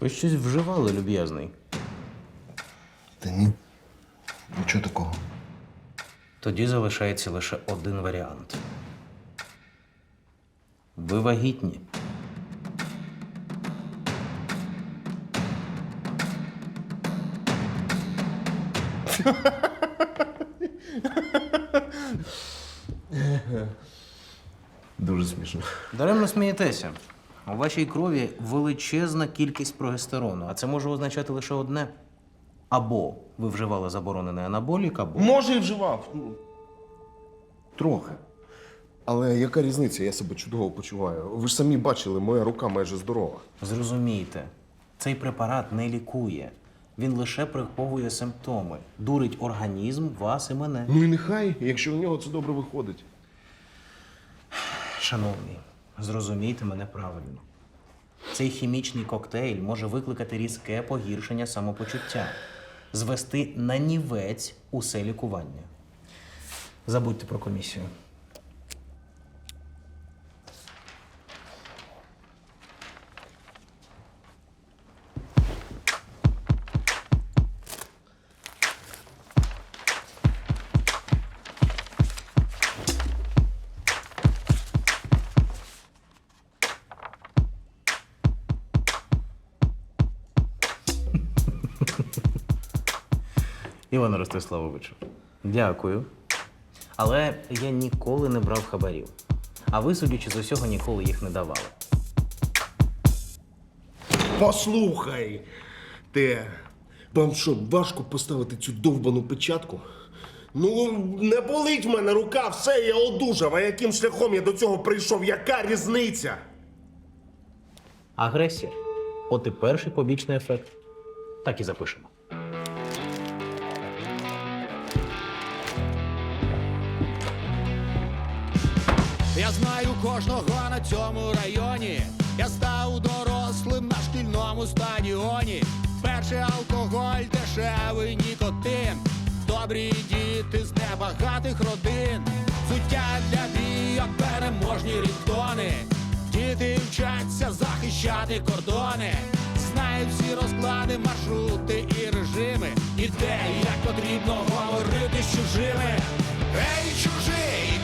Ви щось вживали, люб'язний. Та ні. Нічого такого. Тоді залишається лише один варіант. Ви вагітні. Дуже смішно. Даремно смієтеся. У вашій крові величезна кількість прогестерону, а це може означати лише одне. Або ви вживали заборонений анаболік, або. Може, і вживав. Ну, Трохи. Але яка різниця? Я себе чудово почуваю. Ви ж самі бачили, моя рука майже здорова. Зрозумійте, цей препарат не лікує. Він лише приховує симптоми, дурить організм, вас і мене. Ну і нехай, якщо у нього це добре виходить. Шановний, зрозумійте мене правильно. Цей хімічний коктейль може викликати різке погіршення самопочуття, звести на нівець усе лікування. Забудьте про комісію. Іване Ростиславовичу, дякую. Але я ніколи не брав хабарів. А ви, судячи з усього, ніколи їх не давали. Послухай! Ти. Вам що, важко поставити цю довбану печатку? Ну, не болить в мене рука, все, я одужав. А яким шляхом я до цього прийшов? Яка різниця? Агресія. От і перший побічний ефект. Так і запишемо. Кожного на цьому районі. Я став дорослим на шкільному стадіоні. Перший алкоголь, дешевий нікотин. Добрі діти з небагатих родин. Суття для бійок, переможні рідтони. Діти вчаться захищати кордони. Знають всі розклади, маршрути і режими. І як потрібно говорити з чужими. Ей, чужий,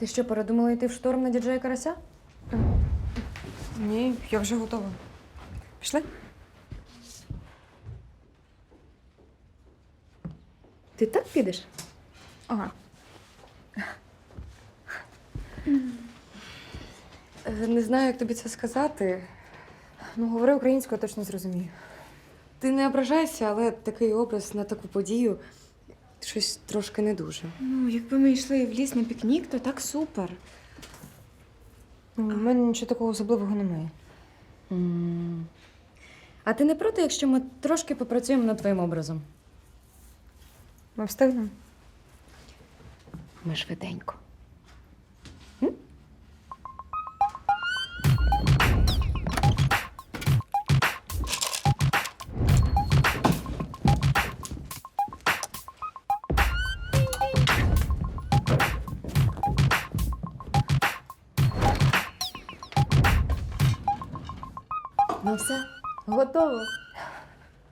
Ти що, передумала йти в шторм на діджея Карася? Ні, я вже готова. Пішли? Ти так підеш? Ага. Е, Не знаю, як тобі це сказати. Ну, говори українською, я точно зрозумію. Ти не ображайся, але такий образ на таку подію щось трошки не дуже. Ну, якби ми йшли в ліс на пікнік, то так супер. У мене нічого такого особливого немає. А ти не проти, якщо ми трошки попрацюємо над твоїм образом? Ми встигнемо. Ми швиденько. Готово.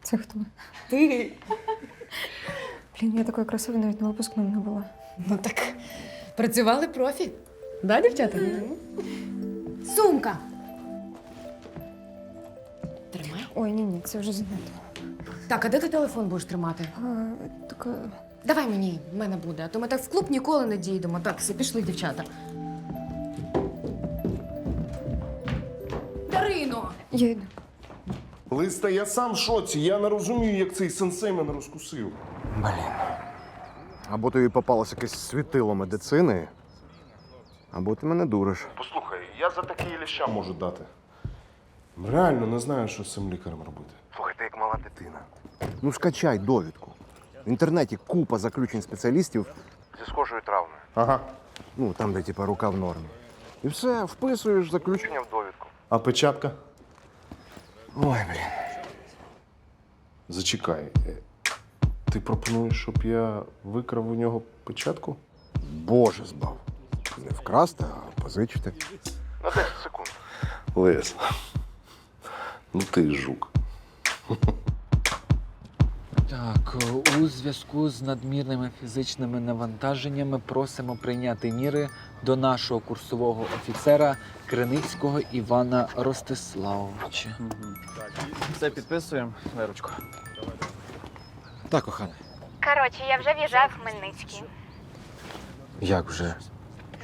Це хто? Ти. Блін, я такої красивої навіть на випускному не була. Ну так, працювали профі. Да, дівчата? Сумка. Тримай. Ой, ні, ні, це вже занадто. Так, а де ти телефон будеш тримати? А, так, е, Давай мені, в мене буде, а то ми так в клуб ніколи не дійдемо. Так, всі пішли, дівчата. Дарино! я йду. Листа, я сам в шоці. Я не розумію, як цей сенсей мене розкусив. Блін. Або тобі попалось якесь світило медицини, або ти мене дуриш. Послухай, я за такі ліща можу дати. Реально не знаю, що з цим лікарем робити. Слухай, ти як мала дитина. Ну, скачай довідку. В інтернеті купа заключень спеціалістів зі схожою травмою. Ага. Ну, там, де типа рука в нормі. І все, вписуєш заключення в довідку. А печатка? Ой, блін. Зачекай. е, Ти пропонуєш, щоб я викрав у нього печатку? Боже збав. Не вкрасти, а позичити. На 10 секунд. Лес. Ну ти жук. Так, у зв'язку з надмірними фізичними навантаженнями просимо прийняти міри до нашого курсового офіцера Криницького Івана Ростиславовича. Все підписуємо, Лерочко. Так, кохане. Коротше, я вже в'їжджаю в Хмельницький. Як вже?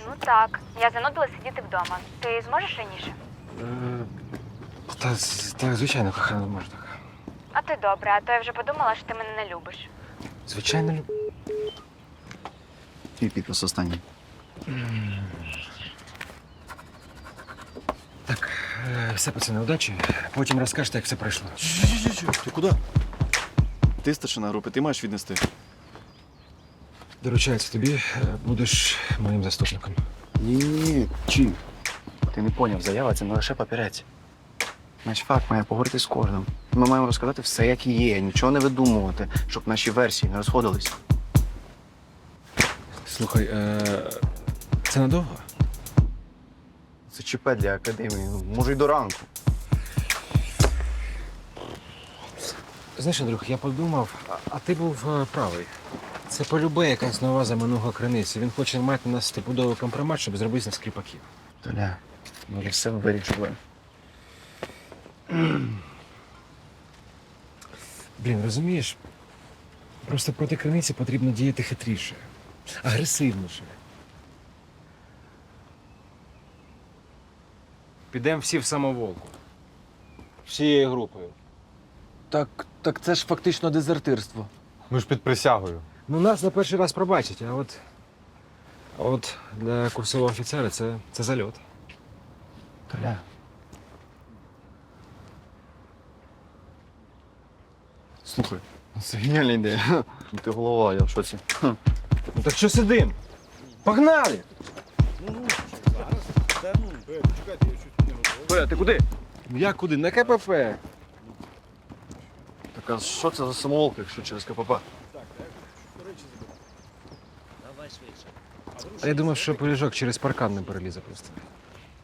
Ну так, я занудила сидіти вдома. Ти зможеш раніше? Та, так, звичайно, кохана, може так. А ти добре, а то я вже подумала, що ти мене не любиш. Звичайно, люб... І підпис останній. Так, е, все, пацани, удачі. Потім розкажете, як все пройшло. Ти куди? Ти старшина групи, ти маєш віднести. Доручається тобі, е, будеш моїм заступником. Ні, чи? Ти не поняв, заява це не лише папірець. Наш факт має поговорити з кожним. Ми маємо розказати все, як є, нічого не видумувати, щоб наші версії не розходились. Слухай, е, це надовго? Це ЧП для академії. ну, Може, й до ранку. Знаєш, Андрюх, я подумав, а, а ти був е, правий. Це полюбе якась нова заминуга криниці. Він хоче мати на нас стопудовий компромат, щоб зробити з нас кріпаків. Толя, ми все вирішили. Блін, розумієш? Просто проти криниці потрібно діяти хитріше, агресивніше. Підемо всі в самоволку. Всією групою. Так, так це ж фактично дезертирство. Ми ж під присягою. Ну, нас на перший раз пробачать, а от. А от для курсового офіцера це, це зальот. Толя. Слухай, це геніальна ідея. Ти голова, я в шоці. Ну так що сидим? Погнали! Толя, ти куди? Я куди? На КПП. Так а що це за самоволка, якщо через КПП? А я думав, що поліжок через паркан не перелізе просто.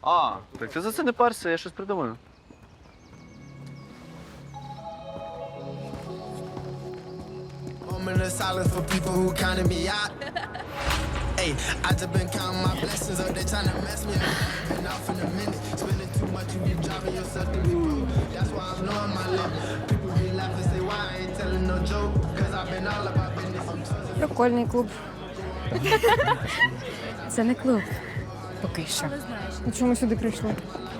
А, так ти за це не парся, я щось придумаю. Silence for people who counted me out. Hey, I just been counting my blessings up, they trying to mess me up. Been off in a minute, spending too much, you be driving yourself to be broke. That's why I'm knowing my limit. People be laughing, say why I ain't telling no joke. Cause I've been all about business. I'm trusting Прикольний клуб. Це не клуб. Поки що. На чому сюди прийшли?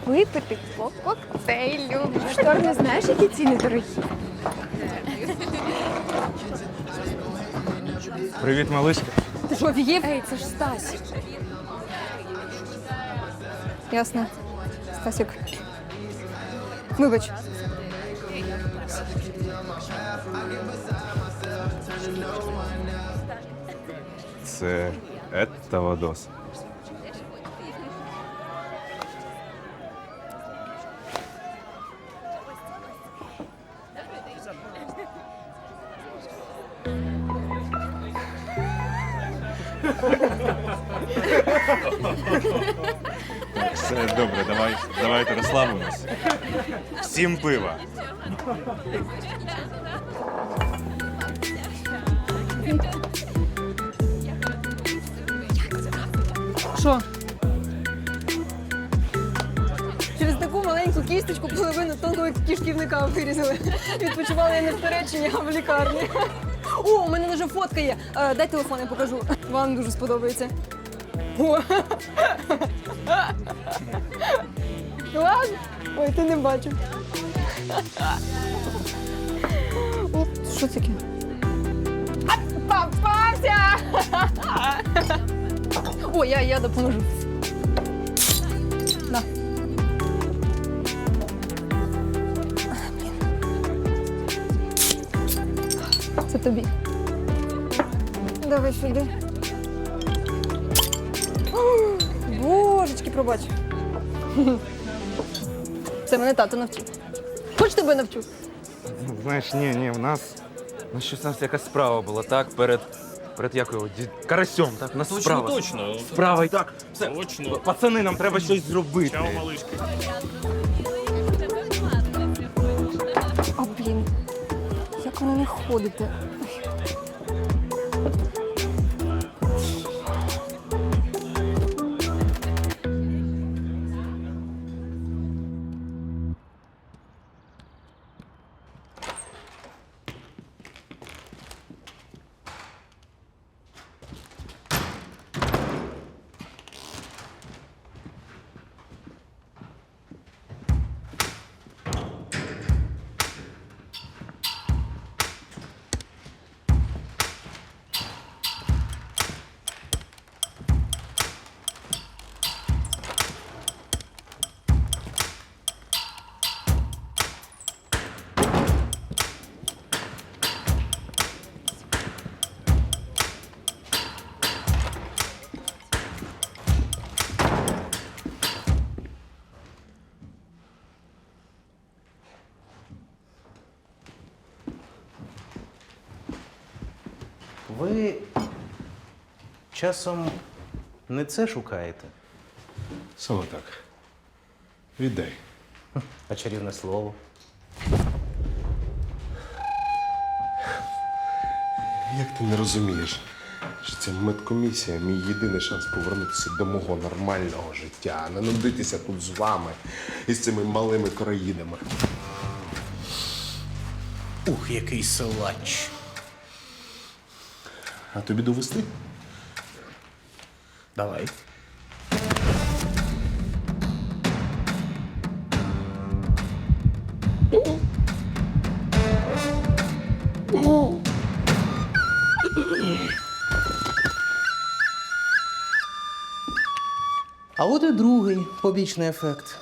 Випити по коктейлю. Штор не знаєш, які ціни дорогі? Привіт, малишка. Ти що, в'їв? Ей, це ж Стась. Ясно. Стасік. Вибач. Це Етта Вадос. Все добре, давай, давайте розслабимось. Всім пива. Що? Через таку маленьку кісточку половину тонкого кишківника вирізали. Відпочивала я не в Туреччині, а в лікарні. О, у мене вже фотка є. Е, Дай телефон, я покажу. Вам дуже сподобається. О. Ой, ти не бачив. О, що таке? Попався! О, я, я допоможу. На. Це тобі. Давай сюди. Пробач. Це мене тато навчив. Хоч тебе навчу. Знаєш, ні, ні, в нас. На щось у нас якась справа була, так? Перед. Перед якою? Ді- Карасьом, так? У нас справа. точно. Справа і так. Все. Точно. Пацани, нам треба щось зробити. Чао, малишки. А блін, як воно не ходите? Ви часом не це шукаєте, Саме так. Віддай. а чарівне слово. Як ти не розумієш, що ця медкомісія мій єдиний шанс повернутися до мого нормального життя, а не нудитися тут з вами і з цими малими короїдами. Ух, який силач. А тобі довести? Давай. А от і другий побічний ефект.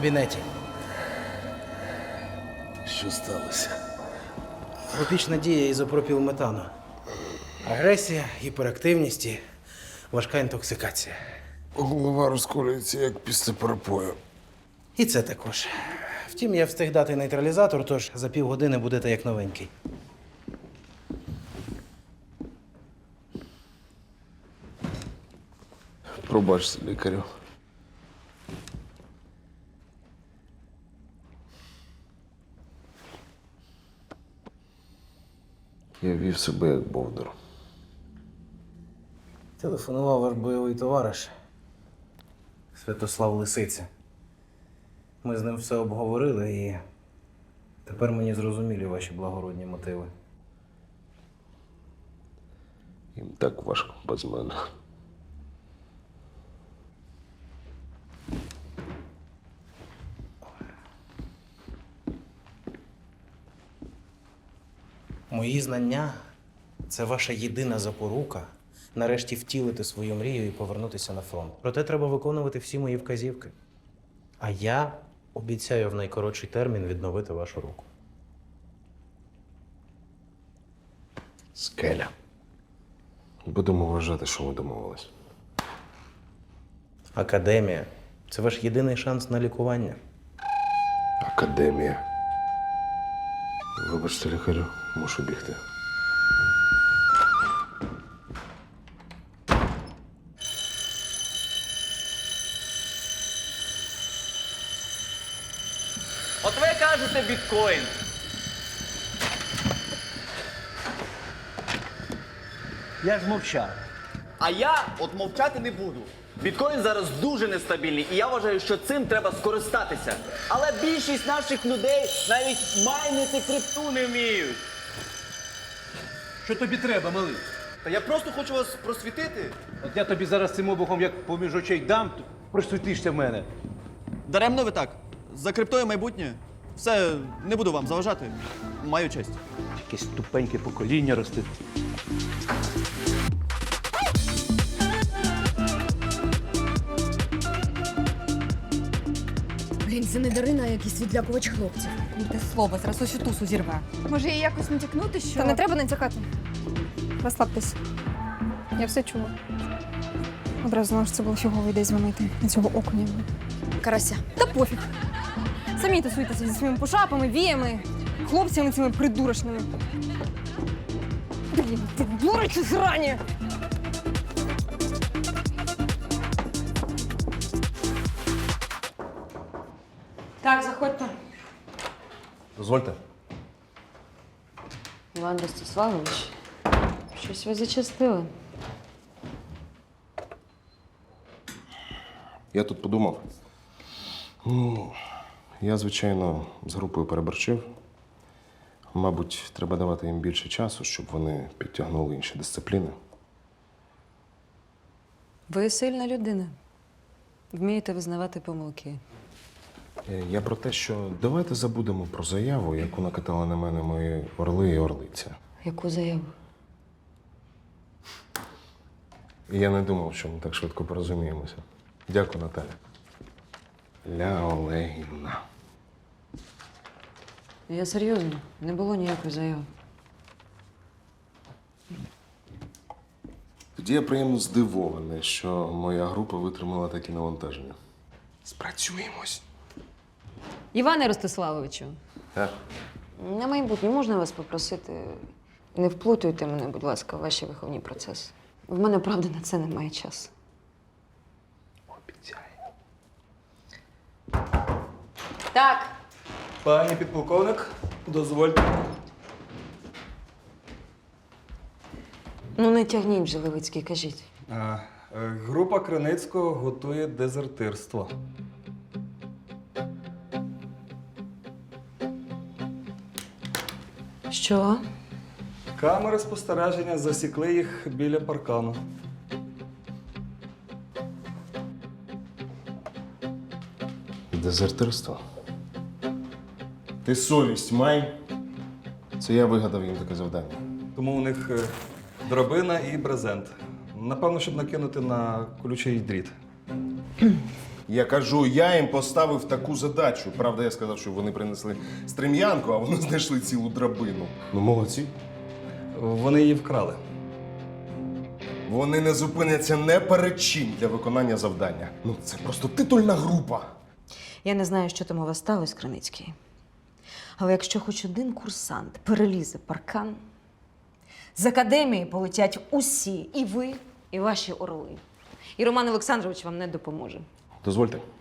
Кабінеті. Що сталося? Побічна дія ізопропілметану. Агресія, гіперактивність і важка інтоксикація. Голова розколюється, як після перепою. І це також. Втім, я встиг дати нейтралізатор, тож за півгодини будете як новенький. Пробачте, лікарю. Я вів себе як бовдур. Телефонував ваш бойовий товариш Святослав Лисиця. Ми з ним все обговорили і тепер мені зрозумілі ваші благородні мотиви. Їм так важко без мене. Мої знання це ваша єдина запорука нарешті втілити свою мрію і повернутися на фронт. Проте треба виконувати всі мої вказівки. А я обіцяю в найкоротший термін відновити вашу руку. Скеля. Будемо вважати, що ми домовились. Академія це ваш єдиний шанс на лікування. Академія. Вибачте, лікарю, мушу бігти. От ви кажете біткоін. Я ж мовчав. А я от мовчати не буду. Біткоін зараз дуже нестабільний, і я вважаю, що цим треба скористатися. Але більшість наших людей навіть майнити крипту не вміють. Що тобі треба, малий? Та я просто хочу вас просвітити. От я тобі зараз цим обухом як поміж очей дам, то просвітишся в мене. Даремно ви так. За криптою майбутнє. Все, не буду вам заважати. Маю честь. Якесь тупеньке покоління росте. Це не Дарина, а якийсь відлякувач хлопців. Те слово, зараз усю тусу зірве. Може, їй якось натякнути, що. Та не треба натякати. Розслабтесь. Я все чула. Одразу знала, що це було фігово ідея дзвонити на цього окуня. Карася. Та пофіг. Самі тусуйтеся зі своїми пошапами, віями, хлопцями цими придурочними. Блін, ти дурочі зрані! Так, заходьте. Дозвольте. Іван Ростиславович, щось ви зачастили. Я тут подумав. Ну, я, звичайно, з групою переборчив. Мабуть, треба давати їм більше часу, щоб вони підтягнули інші дисципліни. Ви сильна людина. Вмієте визнавати помилки. Е, Я про те, що давайте забудемо про заяву, яку накатали на мене мої орли і орлиця. Яку заяву? І я не думав, що ми так швидко порозуміємося. Дякую, Наталя. Ля Олегівна. Я серйозно, не було ніякої заяви. Тоді я приємно здивований, що моя група витримала такі навантаження. Спрацюємось. Іване Ростиславовичу, Так. на майбутнє можна вас попросити, не вплутуйте мене, будь ласка, в ваші виховні процеси. В мене правда на це немає часу. Обіцяю. Так. Пані підполковник, дозвольте. Ну не тягніть вже, Левицький, кажіть. е, Група Криницького готує дезертирство. Що? Камери спостереження засікли їх біля паркану. Дезертирство. Ти совість май. Це я вигадав їм таке завдання. Тому у них е, драбина і брезент. Напевно, щоб накинути на колючий дріт. Я кажу, я їм поставив таку задачу. Правда, я сказав, що вони принесли стрем'янку, а вони знайшли цілу драбину. Ну, молодці. Вони її вкрали. Вони не зупиняться не перед чим для виконання завдання. Ну, це просто титульна група. Я не знаю, що там у вас сталося, Криницький. Але якщо хоч один курсант перелізе паркан, з академії полетять усі, і ви, і ваші орли. І Роман Олександрович вам не допоможе. Dovolite.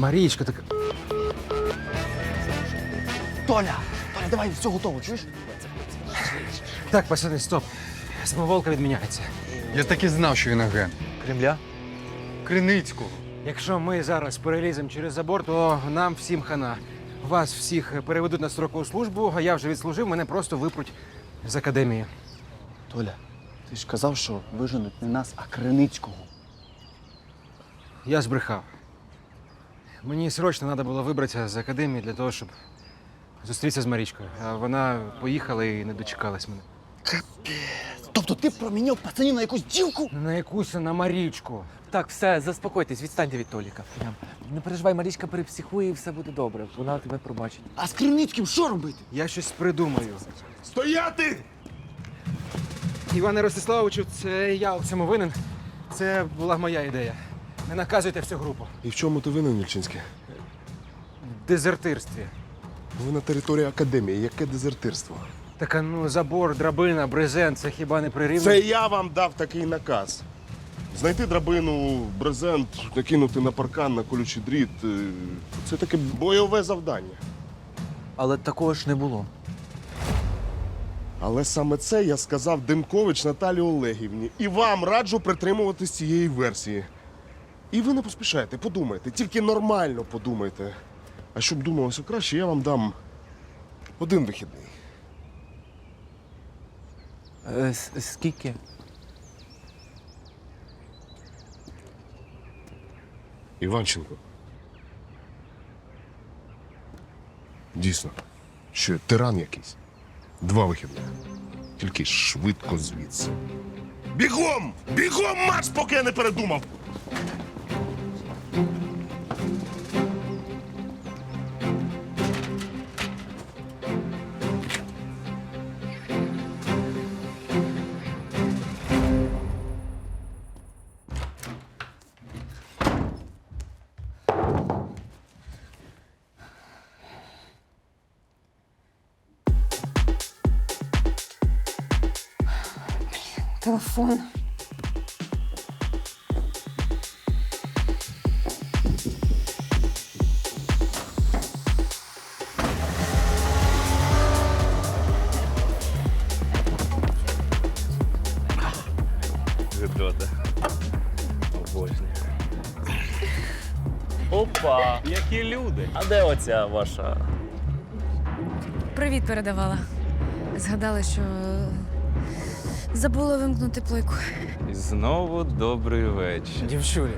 Марічка, так. Толя! Толя, давай, все готово, чуєш? Так, пацани, стоп. Самоволка відміняється. Я так і знав, що він агент. Кремля? Криницького. Якщо ми зараз переліземо через забор, то нам всім хана. Вас всіх переведуть на строкову службу, а я вже відслужив, мене просто випруть з академії. Толя, ти ж казав, що виженуть не нас, а Криницького. Я збрехав. Мені срочно треба було вибратися з академії для того, щоб зустрітися з Марічкою. А вона поїхала і не дочекалась мене. Тобто ти проміняв пацанів на якусь дівку? На якусь на Марічку. Так, все, заспокойтесь, відстаньте від Толіка. Прям. Не переживай, Марічка перепсихує і все буде добре. Вона тебе пробачить. А з Криницьким що робити? Я щось придумаю. Стояти! Іване Ростиславовичу, це я у цьому винен. Це була моя ідея. Не наказуйте всю групу. І в чому ти винен, Вільчинський? В дезертирстві. Ви на території академії. Яке дезертирство? Так, а ну, забор, драбина, брезент, це хіба не прирівняно? Це я вам дав такий наказ. Знайти драбину, брезент, накинути на паркан, на колючий дріт. е, Це таке бойове завдання. Але такого ж не було. Але саме це я сказав Демкович Наталі Олегівні. І вам раджу притримуватись цієї версії. І ви не поспішайте, подумайте, тільки нормально подумайте. А щоб думалося краще, я вам дам один вихідний. Е, с- скільки? Іванченко. Дійсно, що я тиран якийсь. Два вихідних. Тільки швидко звідси. Бігом! Бігом марш, поки я не передумав! Телефон. Гидота. Обожнюю. Опа, які люди. А де оця ваша? Привіт передавала. Згадала, що забула вимкнути плойку. І знову добрий вечір. Дівчулі,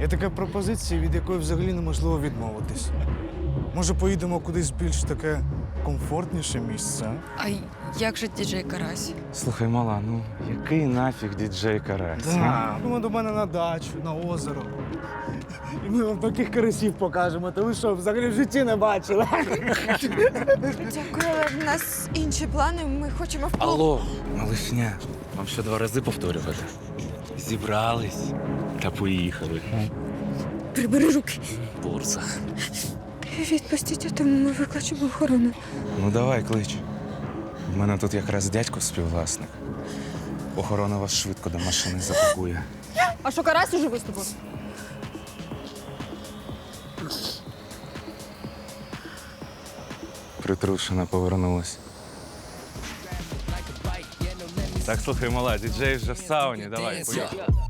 є така пропозиція, від якої взагалі неможливо відмовитись. Може, поїдемо кудись більш таке комфортніше місце? а? А як же діджей Карась? Слухай, мала, ну який нафіг діджей Карась? а? Так. Ну, до мене на дачу, на озеро. І ми вам таких карасів покажемо. Та ви що, взагалі в житті не бачили? Дякую, але в нас інші плани. Ми хочемо в Алло, малишня, вам ще два рази повторювати. Зібрались та поїхали. Прибери руки. Бурса. Відпустіть, а то ми викличемо охорону. Ну давай, клич. У мене тут якраз дядько співвласник. Охорона вас швидко до машини запакує. А що Карась уже виступив? Притрушена повернулась. Так, слухай, мала, діджей вже в сауні, давай, поїхали.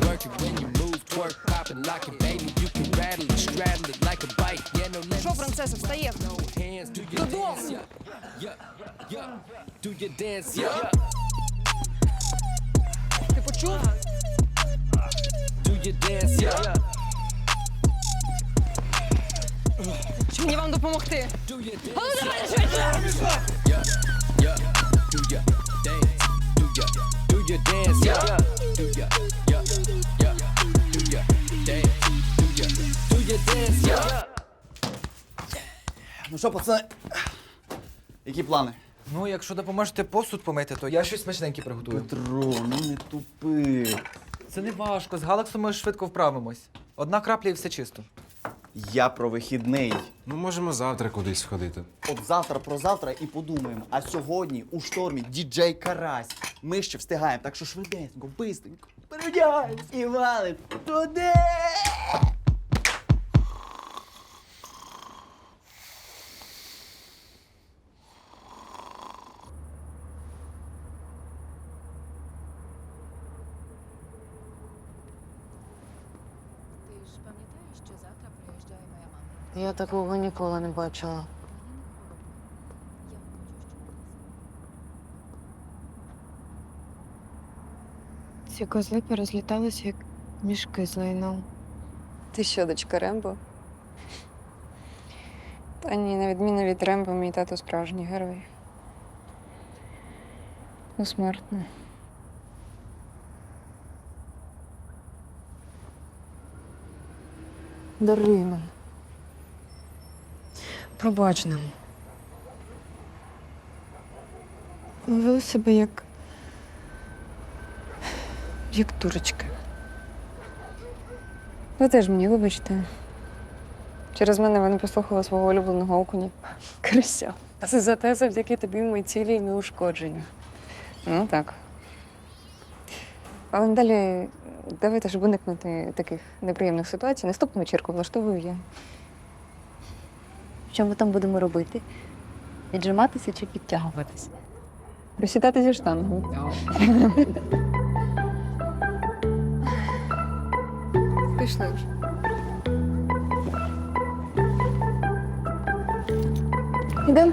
The work it when you move, twerk, popping like it, baby. You can rattle it, straddle it like a bike. Yeah, no. Що, принцеса, встає? No hands, do your dance, yeah. Yeah, yeah. Do your dance, yeah. Ти почув? Do your dance, yeah. Чи мені вам допомогти? Do your dance. А ну давай швидше! Yeah, yeah. Do your dance. Do your do your dance, yeah. Do your dance, yeah. Ну що, пацани? Які плани? Ну, якщо допоможете посуд помити, то я щось смачненьке приготую. Петро, ну не тупи. Це не важко. З Галаксом ми швидко вправимось. Одна крапля і все чисто. Я про вихідний. Ну, можемо завтра кудись сходити. От завтра про завтра і подумаємо. А сьогодні у штормі діджей Карась. Ми ще встигаємо, так що швиденько, бистренько. Переодягаємось і валим туди. Ти ж пам'ятаєш, що завтра приїжджає моя мама? Я такого ніколи не бачила. Ці козли порозліталися, як мішки з лайном. Ти що, дочка Рембо? Та ні, на відміну від Рембо, мій тато справжній герой. Усмертно. Даруй мене. Пробач нам. Ми вели себе як. як дурочки. Ви теж мені вибачте. Через мене ви не послухали свого улюбленого окуня. Крися. А це зате завдяки тобі мої цілі і неушкоджені. Ну так. Але далі давайте, щоб уникнути таких неприємних ситуацій, наступну вечірку влаштовую я. Що ми там будемо робити? Віджиматися чи підтягуватися? Присідати зі штангу. Пішли вже. Ідемо.